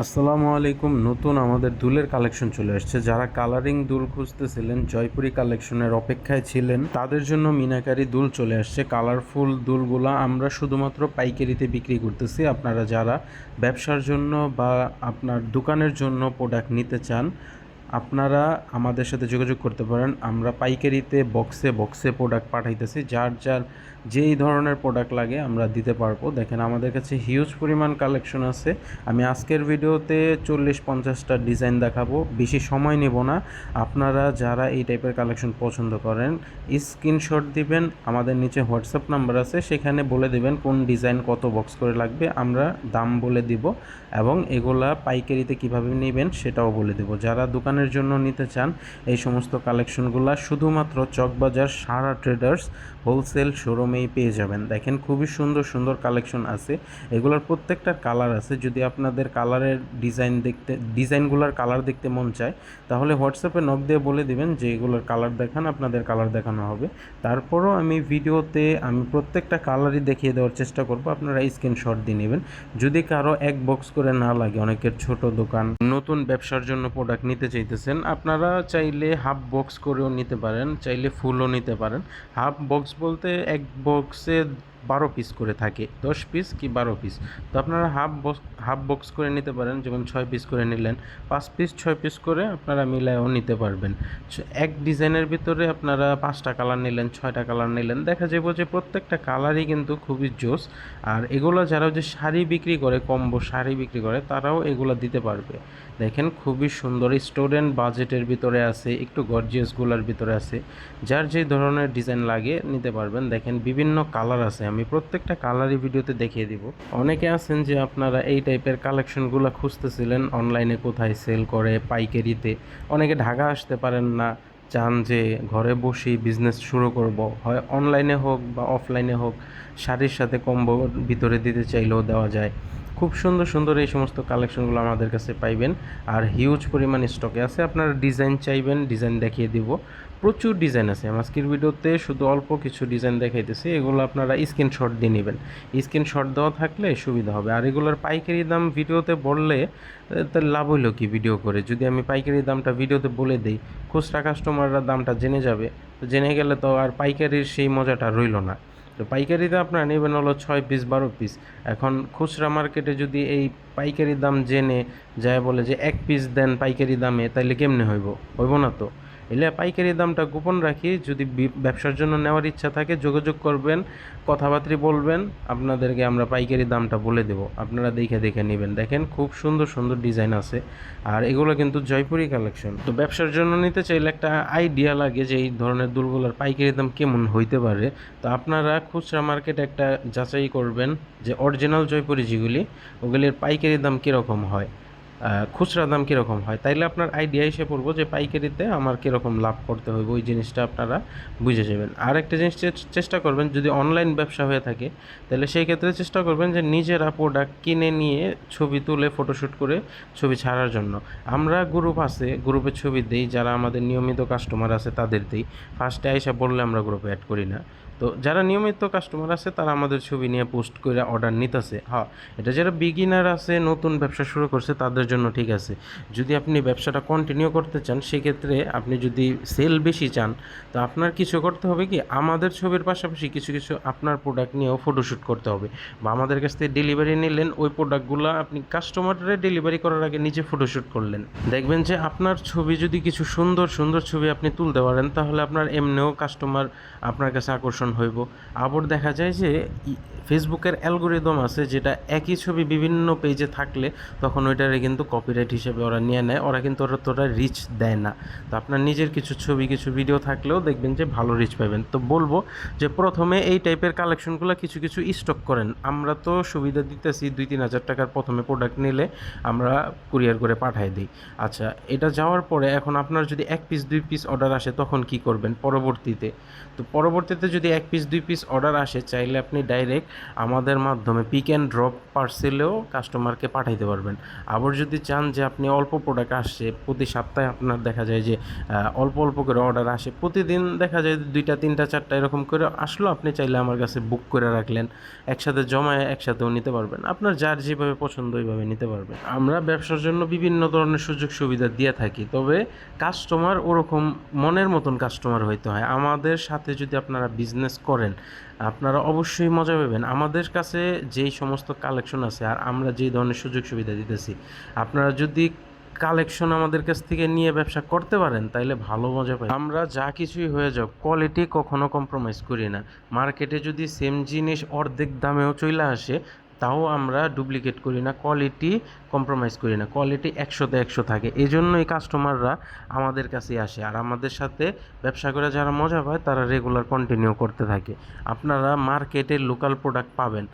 আসসালামু আলাইকুম। নতুন আমাদের দুলের কালেকশন চলে আসছে। যারা কালারিং দুল খুঁজতেছিলেন, জয়পুরি কালেকশনের অপেক্ষায় ছিলেন, তাদের জন্য মিনাকারি দুল চলে আসছে। কালারফুল দুলগুলা আমরা শুধুমাত্র পাইকারিতে বিক্রি করতেছি। আপনারা যারা ব্যবসার জন্য বা আপনার দোকানের জন্য প্রোডাক্ট নিতে চান আপনারা আমাদের সাথে যোগাযোগ করতে পারেন। আমরা পাইকারিতে বক্সে বক্সে প্রোডাক্ট পাঠাইতেছি। যার যার যেই ধরনের প্রোডাক্ট লাগে আমরা দিতে পারব। দেখেন আমাদের কাছে হিউজ পরিমাণ কালেকশন আছে। আমি আজকের ভিডিওতে চল্লিশ, পঞ্চাশটা ডিজাইন দেখাবো। বেশি সময় নেব না। আপনারা যারা এই টাইপের কালেকশন পছন্দ করেন স্ক্রিনশট দিবেন। আমাদের নিচে হোয়াটসঅ্যাপ নাম্বার আছে। সেখানে বলে দেবেন কোন ডিজাইন কত বক্স করে লাগবে। আমরা দাম বলে দিব এবং এগুলা পাইকারিতে কীভাবে নেবেন সেটাও বলে দেব। যারা দোকানের জন্য নিতে চান, এই সমস্ত কালেকশনগুলো শুধুমাত্র চকবাজার সারা ট্রেডার্স হোলসেল শোরুমেই পেয়ে যাবেন। দেখেন খুবই সুন্দর সুন্দর কালেকশন আছে। এগুলোর প্রত্যেকটা কালার আছে। যদি আপনাদের কালারের ডিজাইন দেখতে, ডিজাইনগুলোর কালার দেখতে মন চায়, তাহলে হোয়াটসঅ্যাপে নক দিয়ে বলে দিবেন যে এগুলোর কালার দেখান, আপনাদের কালার দেখানো হবে। তারপরও আমি ভিডিওতে আমি প্রত্যেকটা কালারই দেখিয়ে দেওয়ার চেষ্টা করব। আপনারা স্ক্রিনশট দিয়ে নেবেন। যদি কারও এক বক্স করে না লাগে, অনেকের ছোট দোকান, নতুন ব্যবসার জন্য প্রোডাক্ট নিতে চাইতেছেন, আপনারা চাইলে হাফ বক্স করেও নিতে পারেন, চাইলে ফুলও নিতে পারেন। হাফ বক্স বলতে এক বক্সে বারো পিস করে থাকে, দশ পিস কি বারো পিস তো আপনারা হাফ বক্স হাফ বক্স করে নিতে পারেন, যেমন ছয় পিস করে নিলেন, পাঁচ পিস ছয় পিস করে আপনারা মিলায়ও নিতে পারবেন। এক ডিজাইনের ভিতরে আপনারা পাঁচটা কালার নিলেন, ছয়টা কালার নিলেন, দেখা যাবে যে প্রত্যেকটা কালারই কিন্তু খুবই জোস, আর এগুলো যারা যে শাড়ি বিক্রি করে, কম্বো শাড়ি বিক্রি করে, তারাও এগুলো দিতে পারবে। দেখেন খুবই সুন্দর স্টুডেন্ট বাজেটের ভিতরে আছে, একটু গর্জিয়াসগুলোর ভিতরে আছে, যার যে ধরনের ডিজাইন লাগে নিতে পারবেন। দেখেন বিভিন্ন কালার আছে আমি প্রত্যেকটা কালারই ভিডিওতে দেখিয়ে দিব। অনেকে আছেন যে আপনারা এই টাইপের কালেকশনগুলো খুঁজতেছিলেন অনলাইনে কোথায় সেল করে, পাইকারিতে। অনেকে ঢাকা আসতে পারেন না, চান যে ঘরে বসেই বিজনেস শুরু করব। হয় অনলাইনে হোক বা অফলাইনে হোক, শাড়ির সাথে কম্বো ভিতরে দিতে চাইলেও দেওয়া যায়। খুব সুন্দর সুন্দর এই সমস্ত কালেকশনগুলো আমাদের কাছে পাইবেন। আর হিউজ পরিমাণ স্টকে আছে। আপনারা ডিজাইন চাইবেন ডিজাইন দেখিয়ে দিব। প্রচুর ডিজাইন আছে। আজকের ভিডিওতে শুধু অল্প কিছু ডিজাইন দেখাইতেছি। এগুলো আপনারা স্ক্রিনশট দিয়ে নেবেন। স্ক্রিনশট দেওয়া থাকলে সুবিধা হবে। আর এগুলোর পাইকারি দাম ভিডিওতে বললে তার লাভ হইল কি ভিডিও করে? যদি আমি পাইকারি দামটা ভিডিওতে বলে দিই, খুচরা কাস্টমাররা দামটা জেনে যাবে। তো জেনে গেলে তো আর পাইকারির সেই মজাটা রইল না। তো পাইকারিতে আপনারা নেবেন হলো ছয় পিস বারো পিস এখন খুচরা মার্কেটে যদি এই পাইকারি দাম জেনে যায় বলে যে এক পিস দেন পাইকারি দামে, তাইলে কেমনে হইব? হইব না তো? এলে পাইকারি দামটা গোপন রাখি। যদি ব্যবসার জন্য নেওয়ার ইচ্ছা থাকে, যোগাযোগ করবেন, কথাবার্তা বলবেন, আপনাদেরকে আমরা পাইকারি দামটা বলে দেব। আপনারা দেখে দেখে নেবেন। দেখেন, খুব সুন্দর সুন্দর ডিজাইন আছে। আর এগুলো কিন্তু জয়পুরি কালেকশন। তো ব্যবসার জন্য নিতে চাইলে একটা আইডিয়া লাগে যে এই ধরনের দুলগুলোর পাইকারি দাম কেমন হইতে পারে। তো আপনারা খুচরা মার্কেট একটা যাচাই করবেন যে অরিজিনাল জয়পুরি যেগুলি, ওগুলির পাইকারি দাম কীরকম হয়। খুচরা দাম কীরকম হয়? তাইলে আপনার আইডিয়া এসে পড়ব যে পাইকারিতে আমার কীরকম লাভ করতে হবে ওই জিনিসটা আপনারা বুঝে যাবেন। আর একটা জিনিস চেষ্টা করবেন, যদি অনলাইন ব্যবসা হয়ে থাকে তাহলে সেই ক্ষেত্রে চেষ্টা করবেন যে নিজেরা প্রোডাক্ট কিনে নিয়ে ছবি তুলে ফটোশ্যুট করে ছবি ছাড়ার জন্য। আমরা গ্রুপ আছে গ্রুপে ছবি দিই, যারা আমাদের নিয়মিত কাস্টমার আছে তাদের দিই। ফার্স্টে আইসা বললে আমরা গ্রুপে অ্যাড করি না। তো যারা নিয়মিত কাস্টমার আছে, তারা আমাদের ছবি নিয়ে পোস্ট করে অর্ডার নিতেছে। হ্যাঁ এটা যারা বিগিনার আছে, নতুন ব্যবসা শুরু করছে, তাদের জন্য ঠিক আছে। যদি আপনি ব্যবসাটা কন্টিনিউ করতে চান, সেক্ষেত্রে আপনি যদি সেল বেশি চান, তো আপনার কিছু করতে হবে কি? আমাদের ছবির পাশাপাশি কিছু কিছু আপনার প্রোডাক্ট নিয়েও ফটোশ্যুট করতে হবে। বা আমাদের কাছ থেকে ডেলিভারি নিলেন, ওই প্রোডাক্টগুলো আপনি কাস্টমারের ডেলিভারি করার আগে নিজে ফটোশ্যুট করলেন। দেখবেন যে আপনার ছবি যদি কিছু সুন্দর সুন্দর ছবি আপনি তুলতে পারেন, তাহলে আপনার এমনিও কাস্টমার আপনার কাছে আকর্ষণ হইব। আবার দেখা যায় যে ফেসবুকের অ্যালগোরিদম আছে যেটা একই ছবি বিভিন্ন পেজে থাকলে তখন ওইটারে কিন্তু কপিরাইট হিসেবে ওরা নিয়ে নেয়, ওরা কিন্তু ওরা তোরা রিচ দেয় না। তো আপনার নিজের কিছু ছবি, কিছু ভিডিও থাকলেও দেখবেন যে ভালো রিচ পাবেন। তো বলব যে প্রথমে এই টাইপের কালেকশনগুলো কিছু কিছু স্টক করেন। আমরা তো সুবিধা দিতেছি দুই, তিন হাজার টাকার প্রথমে প্রোডাক্ট নিলে আমরা কুরিয়ার করে পাঠাই দিই। আচ্ছা এটা যাওয়ার পরে এখন আপনার যদি এক পিস দুই পিস অর্ডার আসে তখন কি করবেন পরবর্তীতে? তো পরবর্তীতে যদি এক পিস দুই পিস অর্ডার আসে, চাইলে আপনি ডাইরেক্ট আমাদের মাধ্যমে পিক অ্যান্ড ড্রপ পার্সেলেও কাস্টমারকে পাঠাইতে পারবেন। আবার যদি চান যে আপনি অল্প প্রোডাক্ট আসছে প্রতি সপ্তাহে আপনার দেখা যায় যে অল্প অল্প করে অর্ডার আসে, প্রতিদিন দেখা যায় দুইটা, তিনটা, চারটা এরকম করে আসলো, আপনি চাইলে আমার কাছে বুক করে রাখলেন। একসাথে জমায় একসাথেও নিতে পারবেন। আপনার যার যেভাবে পছন্দ ওইভাবে নিতে পারবেন। আমরা ব্যবসার জন্য বিভিন্ন ধরনের সুযোগ সুবিধা দিয়ে থাকি, তবে কাস্টমার ওরকম মনের মতন কাস্টমার হইতে হয়। আমাদের সাথে যদি আপনারা বিজনেস করেন, আপনারা অবশ্যই মজা পাবেন। আমাদের কাছে যেই সমস্ত কালেকশন আছে, আর আমরা যেই ধরনের সুযোগ সুবিধা দিতেছি, আপনারা যদি কালেকশন আমাদের কাছ থেকে নিয়ে ব্যবসা করতে পারেন, তাইলে ভালো মজা পাই আমরা যা কিছুই হয়ে যাও কোয়ালিটি কখনো কম্প্রোমাইজ করি না। মার্কেটে যদি সেম জিনিস অর্ধেক দামেও চলে আসে তাও আমরা ডুপ্লিকেট করি না কোয়ালিটি কম্প্রোমাইজ করি না কোয়ালিটি একশোতে একশো থাকে। এই জন্যই কাস্টমাররা আমাদের কাছে আসে। আর আমাদের সাথে ব্যবসা করে যারা মজা পায়, তারা রেগুলার কন্টিনিউ করতে থাকে। আপনারা মার্কেটের লোকাল প্রোডাক্ট পাবেন।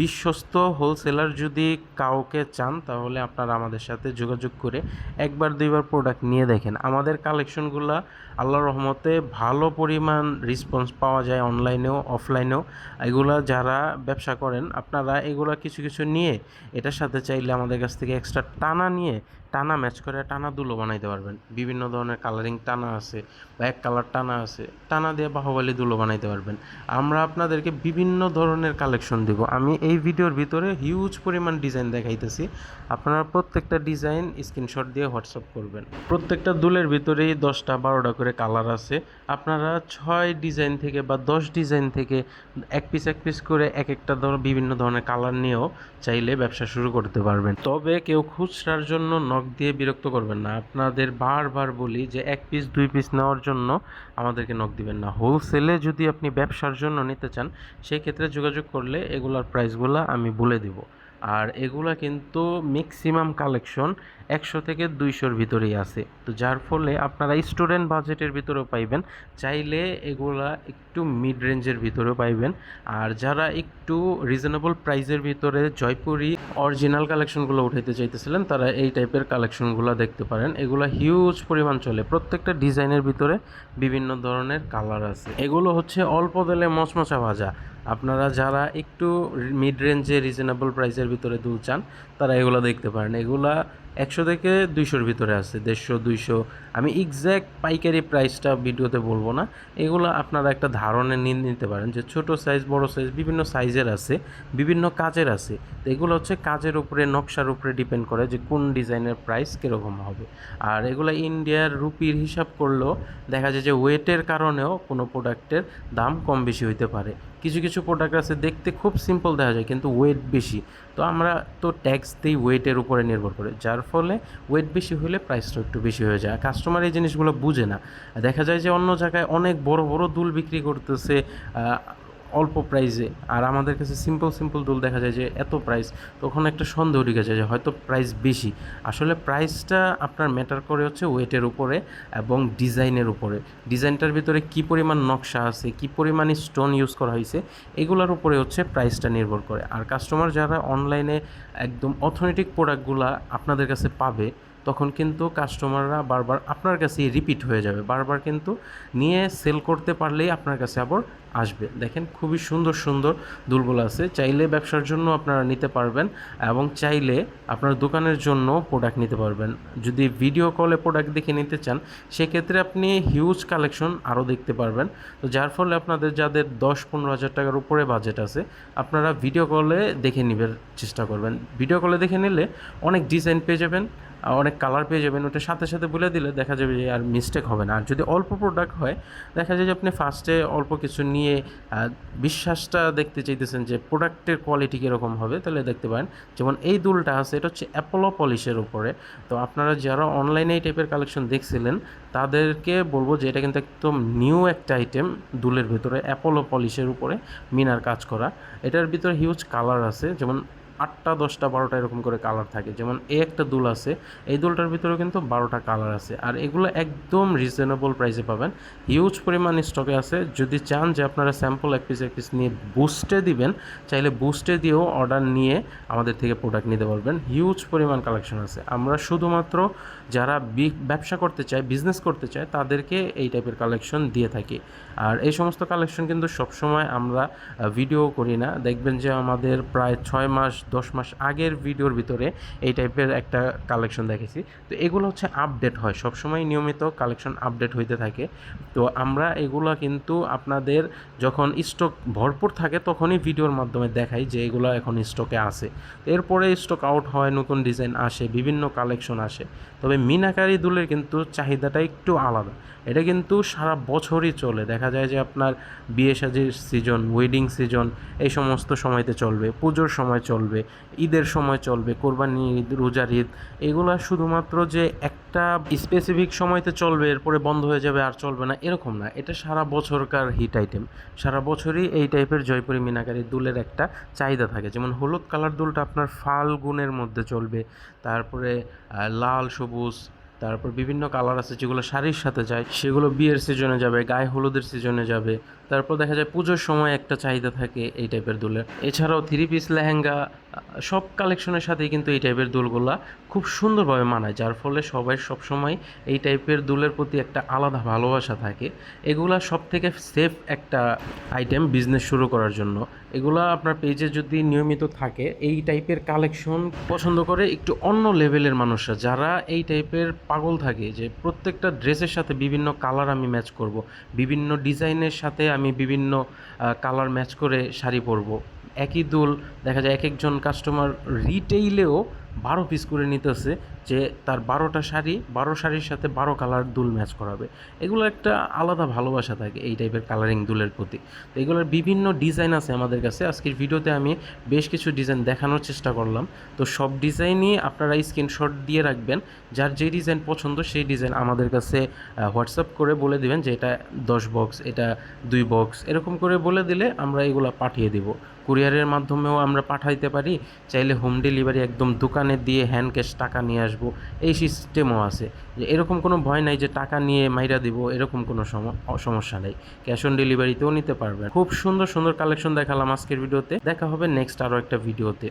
বিশ্বস্ত হোলসেলার যদি কাউকে চান, তাহলে আপনারা আমাদের সাথে যোগাযোগ করে একবার দুইবার প্রোডাক্ট নিয়ে দেখেন। আমাদের কালেকশনগুলো আল্লাহ রহমতে ভালো পরিমাণ রেসপন্স পাওয়া যায় অনলাইনেও অফলাইনেও এগুলো যারা ব্যবসা করেন, আপনারা এগুলো কিছু কিছু নিয়ে এটার সাথে চাইলে আমাদের কাছ থেকে এক্সট্রা টানা নিয়ে টানা ম্যাচ করে টানা দুলো বানাইতে পারবেন। বিভিন্ন ধরনের কালারিং টানা আছে বা এক কালার টানা আছে, টানা দিয়ে বাহুবলী দুলো বানাইতে পারবেন। আমরা আপনাদেরকে বিভিন্ন ধরনের কালেকশন দিব। আমি এই ভিডিওর ভিতরে হিউজ পরিমাণ ডিজাইন দেখাইতেছি। আপনারা প্রত্যেকটা ডিজাইন স্ক্রিনশট দিয়ে হোয়াটসঅ্যাপ করবেন। প্রত্যেকটা দুলের ভিতরেই দশটা বারোটা করে কালার আছে। আপনারা ছয় ডিজাইন থেকে বা দশ ডিজাইন থেকে এক পিস এক পিস করে এক একটা বিভিন্ন ধরনের কালার নিয়েও চাইলে ব্যবসা শুরু করতে পারবেন। তবে কেউ খুচরার জন্য নখ দিয়ে বিরক্ত করবেন না। আপনাদের বারবার বলি যে এক পিস দুই পিস নেওয়ার জন্য আমাদেরকে নখ দিবেন না। হোলসেলে যদি আপনি ব্যবসার জন্য নিতে চান, সেই ক্ষেত্রে যোগাযোগ করলে এগুলার প্রাইসগুলো আমি বলে দিব। আর এগুলা কিন্তু ম্যাক্সিমাম কালেকশন একশো থেকে দুইশোর ভিতরেই আছে। তো যার ফলে আপনারা স্টুডেন্ট বাজেটের ভিতরেও পাইবেন, চাইলে এগুলা একটু মিড রেঞ্জের ভিতরেও পাইবেন। আর যারা একটু রিজনেবল প্রাইজের ভিতরে জয়পুরি অরিজিনাল কালেকশনগুলো উঠাইতে চাইতেছিলেন, তারা এই টাইপের কালেকশনগুলো দেখতে পারেন। এগুলো হিউজ পরিমাণ চলে। প্রত্যেকটা ডিজাইনের ভিতরে বিভিন্ন ধরনের কালার আছে। এগুলো হচ্ছে অল্প তেলে মচমচা ভাজা। আপনারা যারা একটু মিড রেঞ্জে রিজনেবল প্রাইসের ভিতরে দুল চান, তারা এগুলো দেখতে পারেন। এগুলা একশো থেকে দুইশোর ভিতরে আছে, দেড়শো, দুইশো। আমি এক্স্যাক্ট পাইকারি প্রাইসটা ভিডিওতে বলব না। এগুলো আপনারা একটা ধারণা নিয়ে নিতে পারেন যে ছোট সাইজ বড় সাইজ বিভিন্ন সাইজের আছে, বিভিন্ন কাজের আছে। তো এগুলো হচ্ছে কাজের উপরে, নকশার উপরে ডিপেন্ড করে যে কোন ডিজাইনের প্রাইস কীরকম হবে। আর এগুলো ইন্ডিয়ার রুপির হিসাব করলেও দেখা যায় যে ওয়েটের কারণেও কোনো প্রোডাক্টের দাম কম বেশি হইতে পারে। কিছু কিছু প্রোডাক্ট আছে দেখতে খুব সিম্পল দেখা যায়, কিন্তু ওয়েট বেশি। তো আমরা তো ট্যাক্স দিই ওয়েটের উপরে নির্ভর করে, যার ফলে ওয়েট বেশি হলে প্রাইসটা একটু বেশি হয়ে যায়। কাস্টমার এই জিনিসগুলো বুঝে না। দেখা যায় যে অন্য জায়গায় অনেক বড় বড় দুল বিক্রি করতেছে অল্প প্রাইসে আর আমাদের কাছে সিম্পল সিম্পল দুল দেখা যায় যে এত প্রাইস তখন একটা সন্দেহ ঢুকে যায় যে হয়তো প্রাইস বেশি। আসলে প্রাইসটা আপনার ম্যাটার করে হচ্ছে ওয়েটের উপরে এবং ডিজাইনের উপরে। ডিজাইনটার ভিতরে কি পরিমাণ নকশা আছে, কি পরিমাণ স্টোন ইউজ করা হয়েছে, এগুলোর উপরে হচ্ছে প্রাইসটা নির্ভর করে। আর কাস্টমার যারা অনলাইনে একদম অথেন্টিক প্রোডাক্টগুলো আপনাদের কাছে পাবে তখন কিন্তু কাস্টমাররা বারবার আপনার কাছেই রিপিট হয়ে যাবে। বারবার কিন্তু নিয়ে সেল করতে পারলেই আপনার কাছে আবার আসবে। দেখেন খুবই সুন্দর সুন্দর দুলগুলো আছে। চাইলে ব্যবসার জন্য আপনারা নিতে পারবেন এবং চাইলে আপনার দোকানের জন্য প্রোডাক্ট নিতে পারবেন। যদি ভিডিও কলে প্রোডাক্ট দেখে নিতে চান, সেক্ষেত্রে আপনি হিউজ কালেকশন আরও দেখতে পারবেন। তো যার ফলে আপনাদের যাদের দশ পনেরো হাজার টাকার উপরে বাজেট আছে, আপনারা ভিডিও কলে দেখে নেবার চেষ্টা করবেন। ভিডিও কলে দেখে নিলে অনেক ডিজাইন পেয়ে যাবেন। অনেক কালার পেয়ে যাবেন। ওটা সাথে সাথে বলে দিলে দেখা যাবে যে আর মিস্টেক হবে না। আর যদি অল্প প্রোডাক্ট হয়, দেখা যায় যে আপনি ফার্স্টে অল্প কিছু নিয়ে বিশ্বাসটা দেখতে চাইতেছেন যে প্রোডাক্টের কোয়ালিটি কীরকম হবে, তাহলে দেখতে পারেন। যেমন এই দুলটা আছে, এটা হচ্ছে অ্যাপোলো পলিশের উপরে। তো আপনারা যারা অনলাইনে এই টাইপের কালেকশন দেখছিলেন, তাদেরকে বলব যে এটা কিন্তু একদম নিউ একটা আইটেম দুলের ভিতরে অ্যাপোলো পলিশের উপরে মিনার কাজ করা। এটার ভিতরে হিউজ কালার আছে, যেমন আটটা, দশটা, বারোটা এরকম করে কালার থাকে। যেমন এই একটা দুল আছে, এই দুলটার ভিতরে কিন্তু বারোটা কালার আছে। আর এগুলো একদম রিজনেবল প্রাইসে পাবেন। হিউজ পরিমাণ স্টকে আছে। যদি চান যে আপনারা স্যাম্পল এক পিস এক পিস নিয়ে বুস্টে দিবেন, চাইলে বুস্টে দিয়েও অর্ডার নিয়ে আমাদের থেকে প্রোডাক্ট নিতে পারবেন। হিউজ পরিমাণ কালেকশন আছে। আমরা শুধুমাত্র যারা ব্যবসা করতে চায় বিজনেস করতে চায়, তাদেরকে এই টাইপের কালেকশন দিয়ে থাকি। আর এই সমস্ত কালেকশন কিন্তু সবসময় আমরা ভিডিও করি না। দেখবেন যে আমাদের প্রায় ছয় মাস দশ মাস আগের ভিডিওর ভিতরে এই টাইপের একটা কালেকশন দেখেছি। তো এগুলো হচ্ছে আপডেট হয়, সবসময় নিয়মিত কালেকশন আপডেট হইতে থাকে। তো আমরা এগুলো কিন্তু আপনাদের যখন স্টক ভরপুর থাকে তখনই ভিডিওর মাধ্যমে দেখাই যে এগুলো এখন স্টকে আসে এরপরে স্টক আউট হয়, নতুন ডিজাইন আসে, বিভিন্ন কালেকশন আসে। তবে মিনাকারি দুলের কিন্তু চাহিদাটা একটু আলাদা। এটা কিন্তু সারা বছরই চলে। দেখা যায় যে আপনার বিয়ে সাজির সিজন ওয়েডিং সিজন এই সমস্ত সময়তে চলবে, পুজোর সময় চলবে, ঈদের সময় চলবে কোরবানি ঈদ, রোজার ঈদ, এগুলো শুধুমাত্র যে একটা স্পেসিফিক সময়তে চলবে, এরপরে বন্ধ হয়ে যাবে, আর চলবে না, এরকম না। এটা সারা বছরকার হিট আইটেম সারা বছরই এই টাইপের জয়পুরি মিনাকারি দুলের একটা চাহিদা থাকে। যেমন হলুদ কালার দুলটা আপনার ফাল্গুনের মধ্যে চলবে, তারপরে লাল, সবুজ, তারপর বিভিন্ন কালার আছে যেগুলো শাড়ির সাথে যায়, সেগুলো বিয়ের সিজনে যাবে, গায়ে হলুদের সিজনে যাবে। তারপর দেখা যায় পুজোর সময় একটা চাহিদা থাকে এই টাইপের দুলের। এছাড়াও থ্রি পিস লেহেঙ্গা সব কালেকশনের সাথেই কিন্তু এই টাইপের দুলগুলা খুব সুন্দরভাবে মানায়, যার ফলে সবাই সবসময় এই টাইপের দুলের প্রতি একটা আলাদা ভালোবাসা থাকে। এগুলা সব থেকে সেফ একটা আইটেম বিজনেস শুরু করার জন্য। এগুলা আপনার পেজে যদি নিয়মিত থাকে, এই টাইপের কালেকশন পছন্দ করে একটু অন্য লেভেলের মানুষরা। যারা এই টাইপের পাগল থাকে যে প্রত্যেকটা ড্রেসের সাথে বিভিন্ন কালার আমি ম্যাচ করব, বিভিন্ন ডিজাইনের সাথে আমি বিভিন্ন কালার ম্যাচ করে শাড়ি পরবো। একই দুল, দেখা যায় এক একজন কাস্টমার রিটেইলেও বারো পিস করে নিতেছে যে তার বারোটা শাড়ি, বারো শাড়ির সাথে বারো কালার দুল ম্যাচ করাবে। এগুলো একটা আলাদা ভালোবাসা থাকে এই টাইপের কালারিং দুলের প্রতি। তো এগুলোর বিভিন্ন ডিজাইন আছে আমাদের কাছে। আজকের ভিডিওতে আমি বেশ কিছু ডিজাইন দেখানোর চেষ্টা করলাম। তো সব ডিজাইনই আপনারা স্ক্রিনশট দিয়ে রাখবেন। যার যে ডিজাইন পছন্দ সেই ডিজাইন আমাদের কাছে হোয়াটসঅ্যাপ করে বলে দিবেন যে এটা দশ বক্স এটা দুই বক্স এরকম করে বলে দিলে আমরা এগুলো পাঠিয়ে দিব। কুরিয়ারের মাধ্যমেও আমরা পাঠাইতে পারি, চাইলে হোম ডেলিভারি একদম দোকানে দিয়ে হ্যান্ড ক্যাশ টাকা নিয়ে আসব। এই সিস্টেমও আছে। যে এরকম কোনো ভয় নাই যে টাকা নিয়ে মাইরা দিব, এরকম কোনো সম- সমস্যা নেই। ক্যাশ অন ডেলিভারিতেও নিতে পারবেন। খুব সুন্দর সুন্দর কালেকশন দেখালাম আজকের ভিডিওতে। দেখা হবে নেক্সট আরও একটা ভিডিওতে।